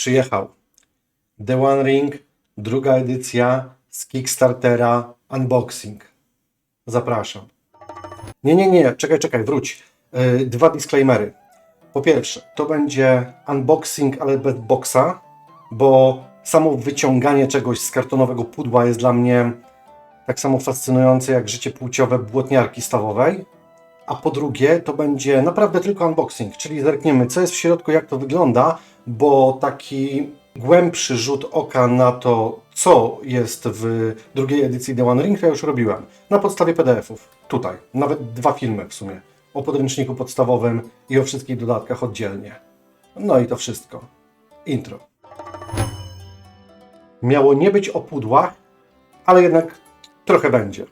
przyjechał The One Ring, druga edycja z Kickstartera Unboxing. Zapraszam. Nie, nie, nie, czekaj, czekaj, wróć. Yy, dwa disclaimery. Po pierwsze, to będzie unboxing, ale bez boxa, bo samo wyciąganie czegoś z kartonowego pudła jest dla mnie tak samo fascynujące jak życie płciowe błotniarki stawowej. A po drugie, to będzie naprawdę tylko unboxing, czyli zerkniemy, co jest w środku, jak to wygląda, bo taki głębszy rzut oka na to, co jest w drugiej edycji The One Ring, ja już robiłem. Na podstawie PDF-ów. Tutaj. Nawet dwa filmy w sumie. O podręczniku podstawowym i o wszystkich dodatkach oddzielnie. No i to wszystko. Intro. Miało nie być o pudłach, ale jednak trochę będzie.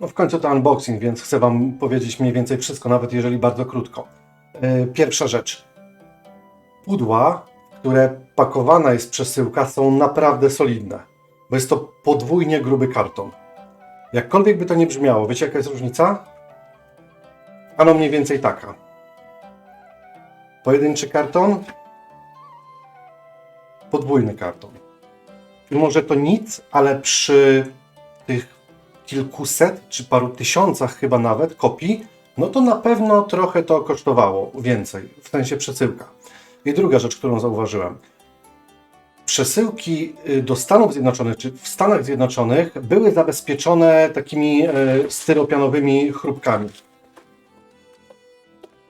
No w końcu to unboxing, więc chcę Wam powiedzieć mniej więcej wszystko, nawet jeżeli bardzo krótko. Yy, Pierwsza rzecz. Pudła, które pakowana jest przesyłka, są naprawdę solidne, bo jest to podwójnie gruby karton. Jakkolwiek by to nie brzmiało, wiecie jaka jest różnica? Ano mniej więcej taka. Pojedynczy karton, podwójny karton. I może to nic, ale przy tych kilkuset czy paru tysiącach chyba nawet kopii, no to na pewno trochę to kosztowało więcej, w sensie przesyłka. I druga rzecz, którą zauważyłem. Przesyłki y, do Stanów Zjednoczonych, czy w Stanach Zjednoczonych były zabezpieczone takimi y, styropianowymi chrupkami.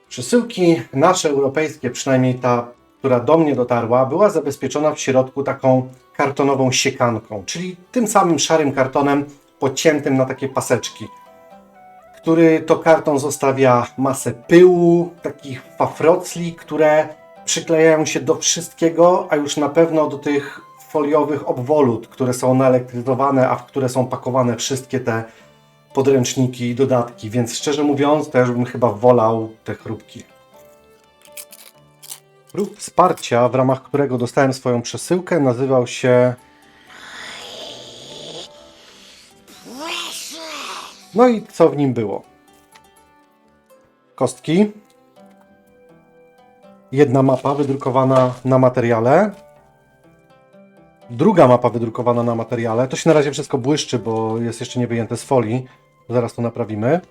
Przesyłki nasze europejskie, przynajmniej ta, która do mnie dotarła, była zabezpieczona w środku taką kartonową siekanką, czyli tym samym szarym kartonem pociętym na takie paseczki, który to karton zostawia masę pyłu, takich fafrocli, które przyklejają się do wszystkiego, a już na pewno do tych foliowych obwolut, które są naelektryzowane, a w które są pakowane wszystkie te podręczniki i dodatki, więc szczerze mówiąc, też bym chyba wolał te chrupki. Ruch wsparcia, w ramach którego dostałem swoją przesyłkę, nazywał się. No i co w nim było? Kostki. Jedna mapa wydrukowana na materiale. Druga mapa wydrukowana na materiale. To się na razie wszystko błyszczy, bo jest jeszcze nie wyjęte z folii. Zaraz to naprawimy.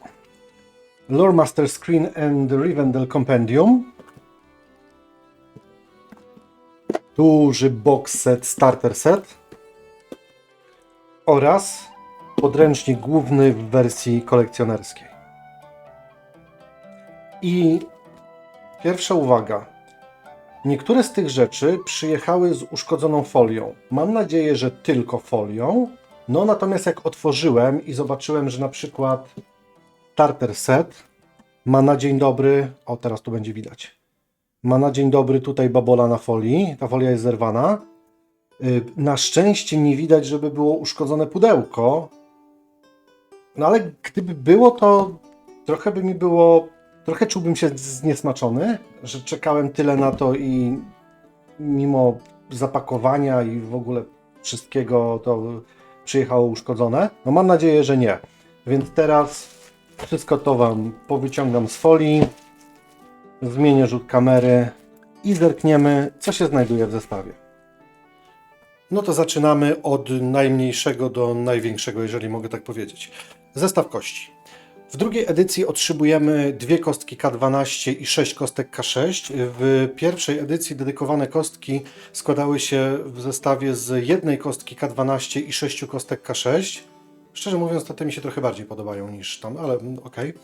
Lore Master Screen and Rivendell Compendium. Duży box set, starter set. Oraz podręcznik główny w wersji kolekcjonerskiej. I pierwsza uwaga. Niektóre z tych rzeczy przyjechały z uszkodzoną folią. Mam nadzieję, że tylko folią. No natomiast jak otworzyłem i zobaczyłem, że na przykład starter set ma na dzień dobry, o teraz tu będzie widać, ma na dzień dobry tutaj babola na folii, ta folia jest zerwana. Y, Na szczęście nie widać, żeby było uszkodzone pudełko. No ale gdyby było, to trochę by mi było, trochę czułbym się zniesmaczony, że czekałem tyle na to i mimo zapakowania i w ogóle wszystkiego to przyjechało uszkodzone. No mam nadzieję, że nie. Więc teraz wszystko to Wam powyciągam z folii, zmienię rzut kamery i zerkniemy, co się znajduje w zestawie. No to zaczynamy od najmniejszego do największego, jeżeli mogę tak powiedzieć. Zestaw kości. W drugiej edycji otrzymujemy dwie kostki K12 i sześć kostek K6. W pierwszej edycji dedykowane kostki składały się w zestawie z jednej kostki K12 i sześciu kostek K6. Szczerze mówiąc, to te mi się trochę bardziej podobają niż tam, ale mm, okej.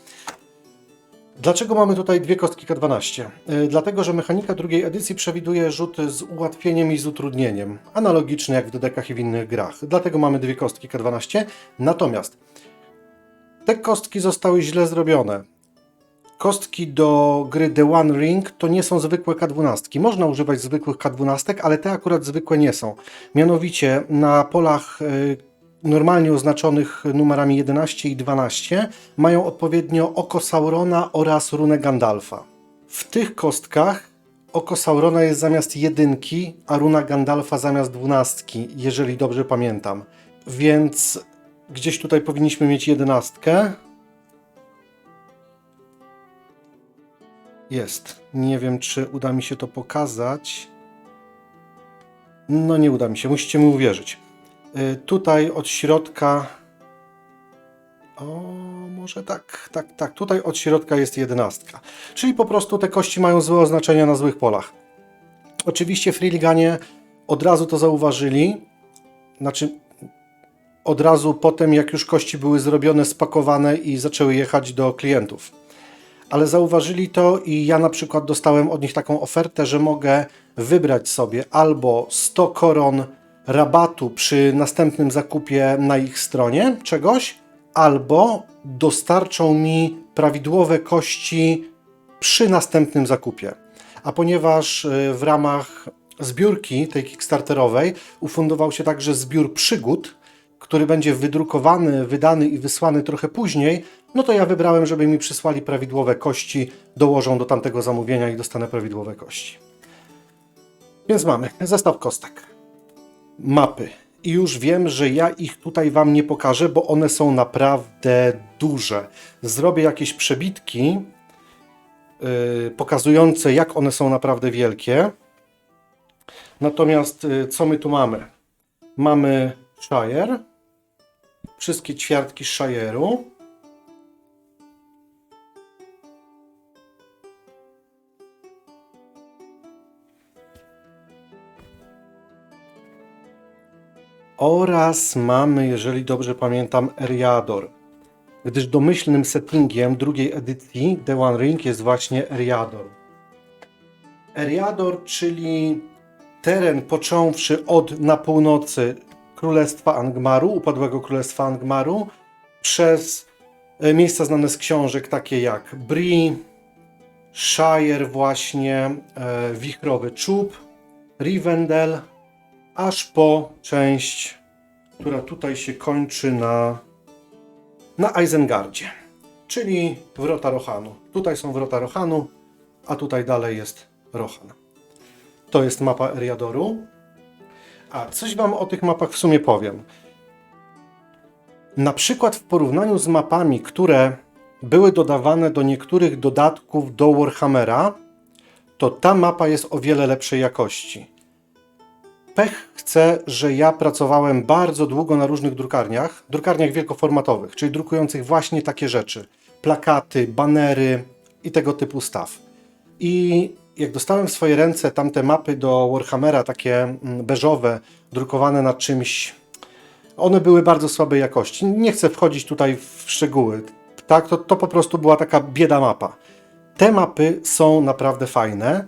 Dlaczego mamy tutaj dwie kostki K12? Yy, Dlatego, że mechanika drugiej edycji przewiduje rzuty z ułatwieniem i z utrudnieniem, analogicznie jak w dedekach i w innych grach. Dlatego mamy dwie kostki K12. Natomiast te kostki zostały źle zrobione. Kostki do gry The One Ring to nie są zwykłe K12. Można używać zwykłych K12, ale te akurat zwykłe nie są. Mianowicie na polach y, normalnie oznaczonych numerami 11 i 12 mają odpowiednio oko Saurona oraz runę Gandalfa. W tych kostkach oko Saurona jest zamiast jedynki, a runa Gandalfa zamiast dwunastki, jeżeli dobrze pamiętam. Więc gdzieś tutaj powinniśmy mieć jedenastkę. Jest. Nie wiem, czy uda mi się to pokazać. No nie uda mi się, musicie mi uwierzyć. Y, Tutaj od środka. O, może tak, tak, tak. Tutaj od środka jest jedenastka. Czyli po prostu te kości mają złe oznaczenia na złych polach. Oczywiście Freeliganie od razu to zauważyli. Znaczy, od razu potem, jak już kości były zrobione, spakowane i zaczęły jechać do klientów. Ale zauważyli to i ja na przykład dostałem od nich taką ofertę, że mogę wybrać sobie albo 100 koron rabatu przy następnym zakupie na ich stronie czegoś, albo dostarczą mi prawidłowe kości przy następnym zakupie. A ponieważ y, w ramach zbiórki tej kickstarterowej ufundował się także zbiór przygód, który będzie wydrukowany, wydany i wysłany trochę później, no to ja wybrałem, żeby mi przysłali prawidłowe kości, dołożą do tamtego zamówienia i dostanę prawidłowe kości. Więc mamy zestaw kostek, mapy. I już wiem, że ja ich tutaj Wam nie pokażę, bo one są naprawdę duże. Zrobię jakieś przebitki yy, pokazujące, jak one są naprawdę wielkie. Natomiast yy, co my tu mamy? Mamy Shire, wszystkie ćwiartki Shire'u. Oraz mamy, jeżeli dobrze pamiętam, Eriador. Gdyż domyślnym settingiem drugiej edycji The One Ring jest właśnie Eriador. Eriador, czyli teren począwszy od na północy Królestwa Angmaru, upadłego Królestwa Angmaru, przez e, miejsca znane z książek, takie jak Bree, Shire właśnie, e, Wichrowy Czub, Rivendell, aż po część, która tutaj się kończy na, na Isengardzie, czyli Wrota Rohanu. Tutaj są Wrota Rohanu, a tutaj dalej jest Rohan. To jest mapa Eriadoru. A coś Wam o tych mapach w sumie powiem. Na przykład w porównaniu z mapami, które były dodawane do niektórych dodatków do Warhammera, to ta mapa jest o wiele lepszej jakości. Pech chce, że ja pracowałem bardzo długo na różnych drukarniach, drukarniach wielkoformatowych, czyli drukujących właśnie takie rzeczy. Plakaty, banery i tego typu staw. I jak dostałem w swoje ręce tamte mapy do Warhammera, takie mm, beżowe, drukowane na czymś, one były bardzo słabej jakości. Nie chcę wchodzić tutaj w szczegóły. Tak, to, to po prostu była taka bieda mapa. Te mapy są naprawdę fajne.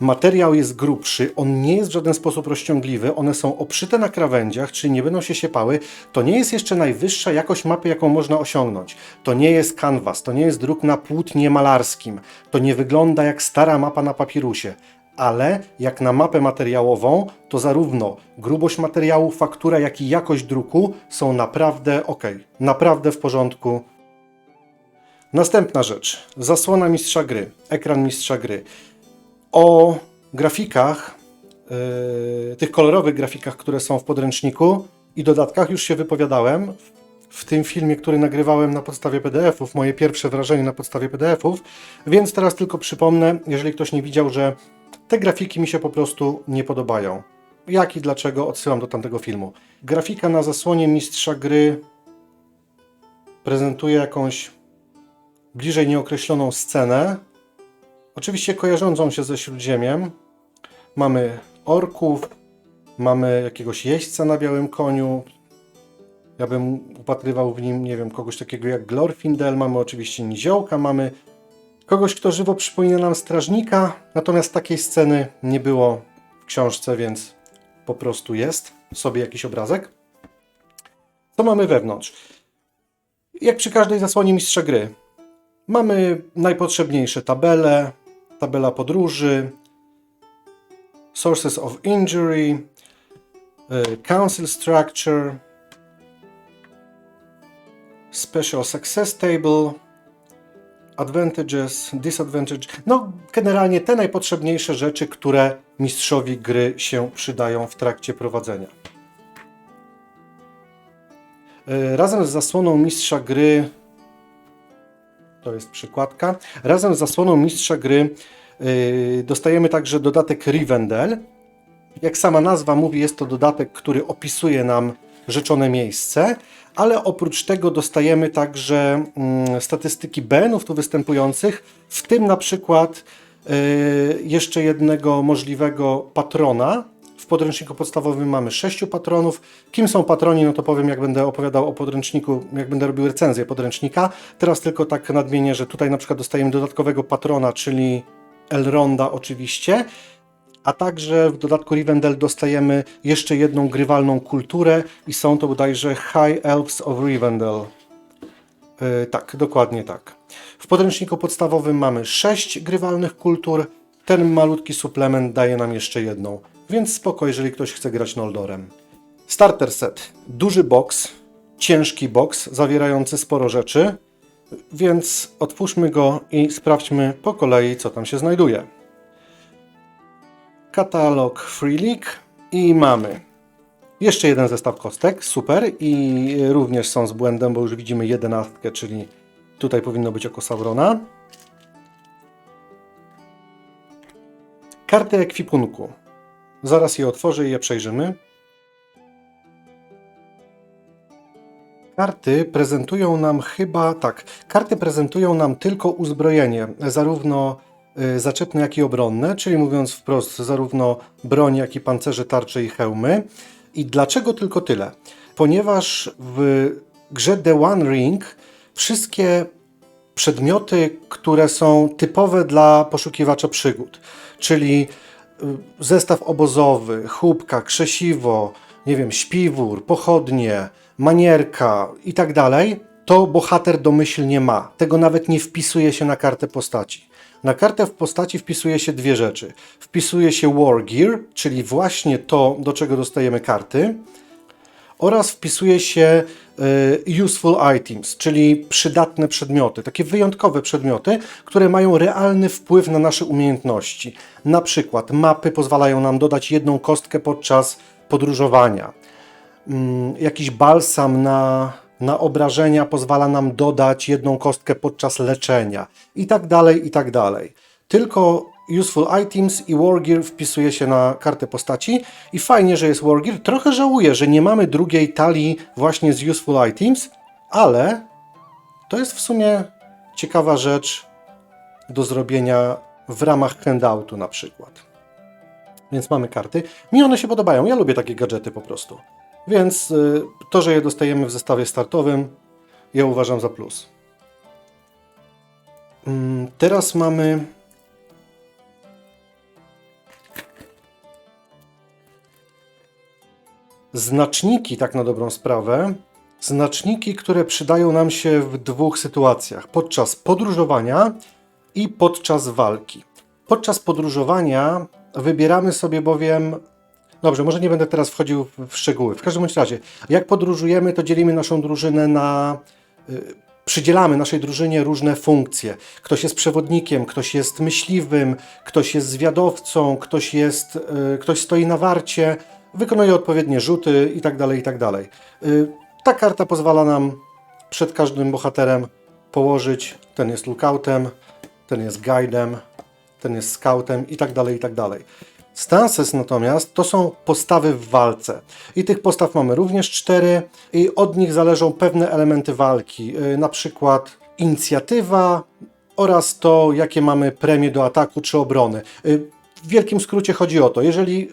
Materiał jest grubszy, on nie jest w żaden sposób rozciągliwy, one są oprzyte na krawędziach, czyli nie będą się siepały. To nie jest jeszcze najwyższa jakość mapy, jaką można osiągnąć. To nie jest kanwas, to nie jest druk na płótnie malarskim. To nie wygląda jak stara mapa na papirusie. Ale jak na mapę materiałową, to zarówno grubość materiału, faktura, jak i jakość druku są naprawdę ok, naprawdę w porządku. Następna rzecz. Zasłona mistrza gry, ekran mistrza gry. O grafikach, yy, tych kolorowych grafikach, które są w podręczniku i dodatkach już się wypowiadałem w tym filmie, który nagrywałem na podstawie PDF-ów, moje pierwsze wrażenie na podstawie PDF-ów, więc teraz tylko przypomnę, jeżeli ktoś nie widział, że te grafiki mi się po prostu nie podobają. Jak i dlaczego odsyłam do tamtego filmu. Grafika na zasłonie mistrza gry prezentuje jakąś bliżej nieokreśloną scenę, Oczywiście kojarzącą się ze Śródziemiem. Mamy orków, mamy jakiegoś jeźdźca na białym koniu. Ja bym upatrywał w nim, nie wiem, kogoś takiego jak Glorfindel. Mamy oczywiście niziołka, mamy kogoś, kto żywo przypomina nam strażnika. Natomiast takiej sceny nie było w książce, więc po prostu jest sobie jakiś obrazek. Co mamy wewnątrz? Jak przy każdej zasłonie mistrza gry, Mamy najpotrzebniejsze tabele, tabela podróży, sources of injury, y, council structure, special success table, advantages, disadvantages. No, generalnie te najpotrzebniejsze rzeczy, które mistrzowi gry się przydają w trakcie prowadzenia. Y, Razem z zasłoną mistrza gry to jest przykładka. Razem z zasłoną mistrza gry yy, dostajemy także dodatek Rivendell. Jak sama nazwa mówi, jest to dodatek, który opisuje nam rzeczone miejsce, ale oprócz tego dostajemy także mm, statystyki BN-ów tu występujących, w tym na przykład y, jeszcze jednego możliwego patrona. Podręczniku podstawowym mamy sześciu patronów. Kim są patroni, no to powiem, jak będę opowiadał o podręczniku, jak będę robił recenzję podręcznika. Teraz tylko tak nadmienię, że tutaj na przykład dostajemy dodatkowego patrona, czyli Elronda oczywiście, a także w dodatku Rivendell dostajemy jeszcze jedną grywalną kulturę i są to bodajże High Elves of Rivendell. Yy, tak, dokładnie tak. W podręczniku podstawowym mamy 6 grywalnych kultur. Ten malutki suplement daje nam jeszcze jedną, więc spoko, jeżeli ktoś chce grać Noldorem. Starter set. Duży box, ciężki box, zawierający sporo rzeczy, więc otwórzmy go i sprawdźmy po kolei, co tam się znajduje katalog Free League i mamy jeszcze jeden zestaw kostek, super i również są z błędem, bo już widzimy jedenastkę, czyli tutaj powinno być oko Saurona. Karty ekwipunku. Zaraz je otworzę i je przejrzymy. Karty prezentują nam chyba tak. Karty prezentują nam tylko uzbrojenie, zarówno y, zaczepne, jak i obronne, czyli mówiąc wprost, zarówno broń, jak i pancerze, tarcze i hełmy. I dlaczego tylko tyle? Ponieważ w grze The One Ring wszystkie przedmioty, które są typowe dla poszukiwacza przygód, czyli zestaw obozowy, chłupka, krzesiwo, nie wiem, śpiwór, pochodnie, manierka i tak dalej, to bohater domyślnie ma. Tego nawet nie wpisuje się na kartę postaci. Na kartę w postaci wpisuje się dwie rzeczy. Wpisuje się War Gear, czyli właśnie to, do czego dostajemy karty, oraz wpisuje się y, useful items, czyli przydatne przedmioty, takie wyjątkowe przedmioty, które mają realny wpływ na nasze umiejętności. Na przykład mapy pozwalają nam dodać jedną kostkę podczas podróżowania. Mm, jakiś balsam na, na obrażenia pozwala nam dodać jedną kostkę podczas leczenia i tak dalej, i tak dalej. Tylko Useful Items i Wargear wpisuje się na kartę postaci i fajnie, że jest Wargear. Trochę żałuję, że nie mamy drugiej talii właśnie z Useful Items, ale to jest w sumie ciekawa rzecz do zrobienia w ramach handoutu na przykład. Więc mamy karty. Mi one się podobają. Ja lubię takie gadżety po prostu. Więc y, to, że je dostajemy w zestawie startowym, ja uważam za plus. Mm, Teraz mamy znaczniki, tak na dobrą sprawę. Znaczniki, które przydają nam się w dwóch sytuacjach: podczas podróżowania i podczas walki. Podczas podróżowania wybieramy sobie bowiem. Dobrze, może nie będę teraz wchodził w- szczegóły. W każdym razie, jak podróżujemy, to dzielimy naszą drużynę na. y, Przydzielamy naszej drużynie różne funkcje. Ktoś jest przewodnikiem, ktoś jest myśliwym, ktoś jest zwiadowcą, ktoś, jest, y, ktoś stoi na warcie, wykonuje odpowiednie rzuty itd. itd. Y, Ta karta pozwala nam przed każdym bohaterem położyć, ten jest lookoutem, ten jest guidem, ten jest scoutem i tak dalej, i tak dalej. Stances natomiast to są postawy w walce. I tych postaw mamy również cztery i od nich zależą pewne elementy walki, yy, na przykład inicjatywa oraz to, jakie mamy premie do ataku czy obrony. Yy, W wielkim skrócie chodzi o to, jeżeli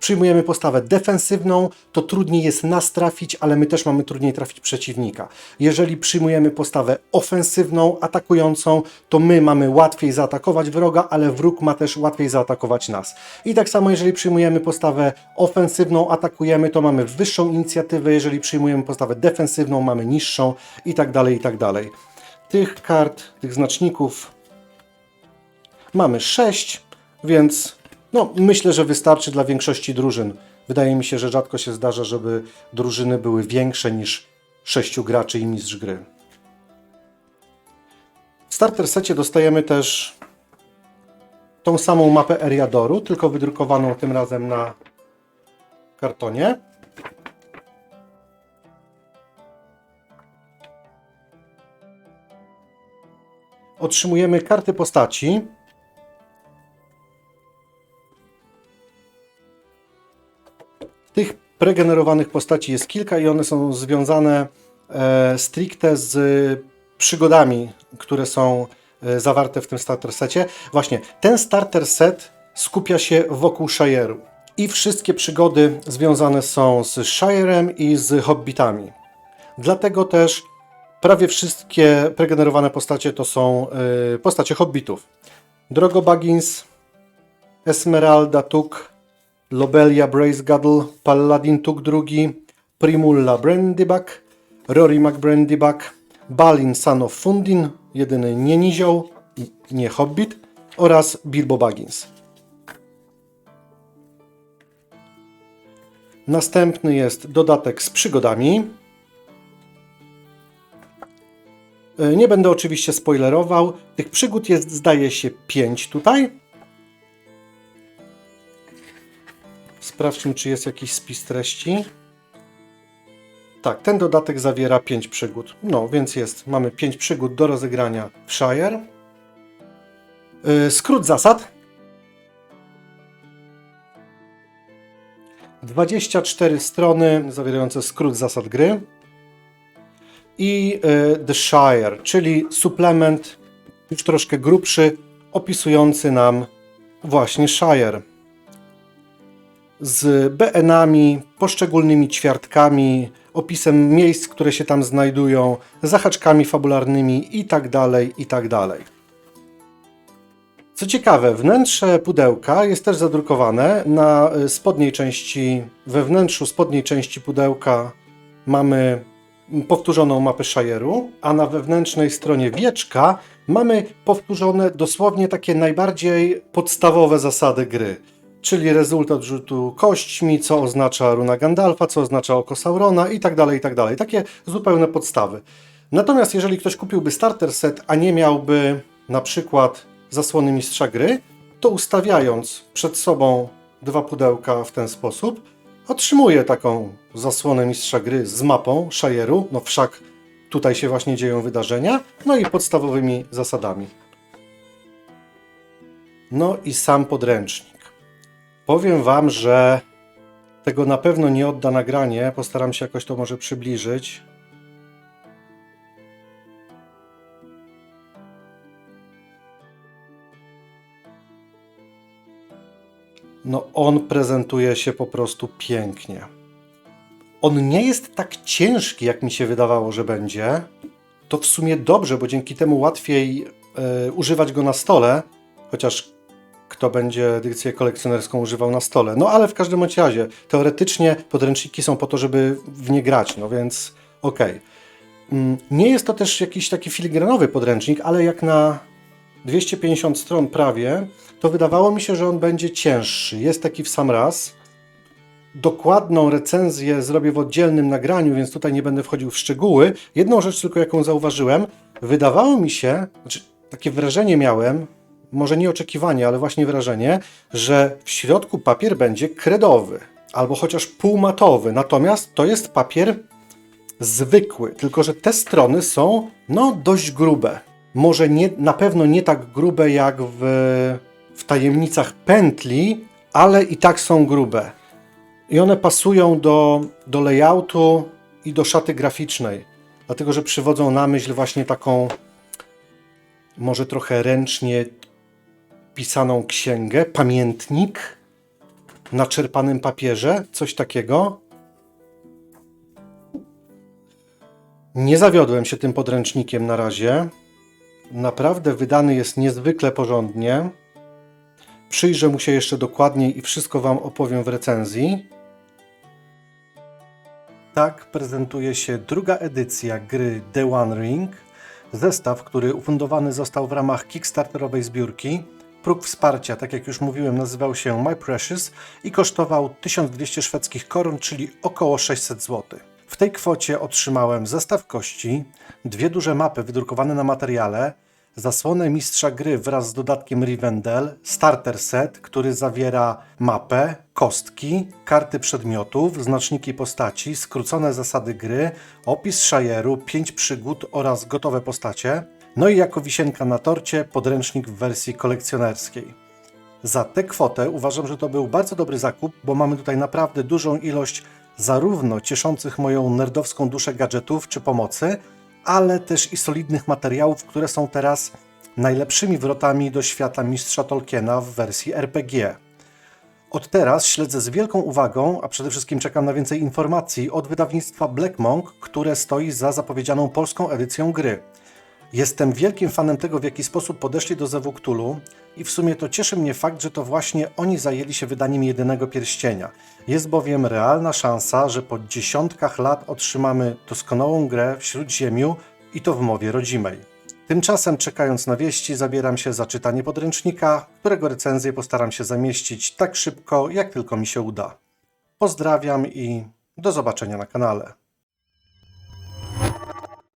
przyjmujemy postawę defensywną, to trudniej jest nas trafić, ale my też mamy trudniej trafić przeciwnika. Jeżeli przyjmujemy postawę ofensywną, atakującą, to my mamy łatwiej zaatakować wroga, ale wróg ma też łatwiej zaatakować nas. I tak samo, jeżeli przyjmujemy postawę ofensywną, atakujemy, to mamy wyższą inicjatywę, jeżeli przyjmujemy postawę defensywną, mamy niższą i tak dalej, i tak dalej. Tych kart, tych znaczników Mamy 6, więc no, myślę, że wystarczy dla większości drużyn. Wydaje mi się, że rzadko się zdarza, żeby drużyny były większe niż 6 graczy i mistrz gry. W starter secie dostajemy też tą samą mapę Eriadoru, tylko wydrukowaną tym razem na kartonie. Otrzymujemy karty postaci, Tych pregenerowanych postaci jest kilka i one są związane e, stricte z przygodami, które są e, zawarte w tym starter secie. Właśnie ten starter set skupia się wokół Shire'u i wszystkie przygody związane są z Shire'em i z Hobbitami. Dlatego też prawie wszystkie pregenerowane postacie to są e, postacie Hobbitów. Drogo Baggins, Esmeralda Tuk, Lobelia Bracegaddle, Paladin Tuk II, Primulla Brandybuck, Rory McBrandybuck, Balin Son of Fundin, jedyny nie nizioł nie hobbit, oraz Bilbo Baggins. Następny jest dodatek z przygodami. E, Nie będę oczywiście spoilerował. Tych przygód jest, zdaje się, 5 tutaj. Sprawdźmy, czy jest jakiś spis treści. Tak, ten dodatek zawiera 5 przygód. No, więc jest. Mamy 5 przygód do rozegrania w Shire. Yy, skrót zasad. 24 strony zawierające skrót zasad gry. I yy, The Shire, czyli suplement już troszkę grubszy, opisujący nam właśnie Shire z BN-ami, poszczególnymi ćwiartkami, opisem miejsc, które się tam znajdują, zahaczkami fabularnymi itd., itd. Co ciekawe, wnętrze pudełka jest też zadrukowane. Na y, spodniej części, we wnętrzu spodniej części pudełka mamy powtórzoną mapę Shire'u, a na wewnętrznej stronie wieczka mamy powtórzone dosłownie takie najbardziej podstawowe zasady gry czyli rezultat rzutu kośćmi, co oznacza runa Gandalfa, co oznacza oko Saurona i tak dalej, i tak dalej. Takie zupełne podstawy. Natomiast jeżeli ktoś kupiłby starter set, a nie miałby na przykład zasłony mistrza gry, to ustawiając przed sobą dwa pudełka w ten sposób, otrzymuje taką zasłonę mistrza gry z mapą Shire'u, no wszak tutaj się właśnie dzieją wydarzenia, no i podstawowymi zasadami. No i sam podręcznik. Powiem Wam, że tego na pewno nie odda nagranie. Postaram się jakoś to może przybliżyć. No, on prezentuje się po prostu pięknie. On nie jest tak ciężki, jak mi się wydawało, że będzie. To w sumie dobrze, bo dzięki temu łatwiej e, używać go na stole, chociaż kto będzie edycję kolekcjonerską używał na stole. No ale w każdym razie, teoretycznie podręczniki są po to, żeby w nie grać, no więc okej. Okay. Nie jest to też jakiś taki filigranowy podręcznik, ale jak na 250 stron prawie, to wydawało mi się, że on będzie cięższy. Jest taki w sam raz. Dokładną recenzję zrobię w oddzielnym nagraniu, więc tutaj nie będę wchodził w szczegóły. Jedną rzecz tylko, jaką zauważyłem, wydawało mi się, znaczy takie wrażenie miałem, może nie oczekiwanie, ale właśnie wrażenie, że w środku papier będzie kredowy albo chociaż półmatowy. Natomiast to jest papier zwykły, tylko że te strony są no dość grube. Może nie, na pewno nie tak grube jak w, w tajemnicach pętli, ale i tak są grube. I one pasują do, do layoutu i do szaty graficznej, dlatego że przywodzą na myśl właśnie taką może trochę ręcznie pisaną księgę, pamiętnik na czerpanym papierze, coś takiego. Nie zawiodłem się tym podręcznikiem na razie. Naprawdę wydany jest niezwykle porządnie. Przyjrzę mu się jeszcze dokładniej i wszystko Wam opowiem w recenzji. Tak prezentuje się druga edycja gry The One Ring. Zestaw, który ufundowany został w ramach kickstarterowej zbiórki. Próg wsparcia, tak jak już mówiłem, nazywał się My Precious i kosztował 1200 szwedzkich koron, czyli około 600 zł. W tej kwocie otrzymałem zestaw kości, dwie duże mapy wydrukowane na materiale, zasłonę mistrza gry wraz z dodatkiem Rivendell, starter set, który zawiera mapę, kostki, karty przedmiotów, znaczniki postaci, skrócone zasady gry, opis Shire'u, 5 przygód oraz gotowe postacie. No i jako wisienka na torcie podręcznik w wersji kolekcjonerskiej. Za tę kwotę uważam, że to był bardzo dobry zakup, bo mamy tutaj naprawdę dużą ilość zarówno cieszących moją nerdowską duszę gadżetów czy pomocy, ale też i solidnych materiałów, które są teraz najlepszymi wrotami do świata mistrza Tolkiena w wersji RPG. Od teraz śledzę z wielką uwagą, a przede wszystkim czekam na więcej informacji od wydawnictwa Black Monk, które stoi za zapowiedzianą polską edycją gry. Jestem wielkim fanem tego, w jaki sposób podeszli do Zewu Cthulhu i w sumie to cieszy mnie fakt, że to właśnie oni zajęli się wydaniem jedynego pierścienia. Jest bowiem realna szansa, że po dziesiątkach lat otrzymamy doskonałą grę w Śródziemiu i to w mowie rodzimej. Tymczasem, czekając na wieści, zabieram się za czytanie podręcznika, którego recenzję postaram się zamieścić tak szybko, jak tylko mi się uda. Pozdrawiam i do zobaczenia na kanale.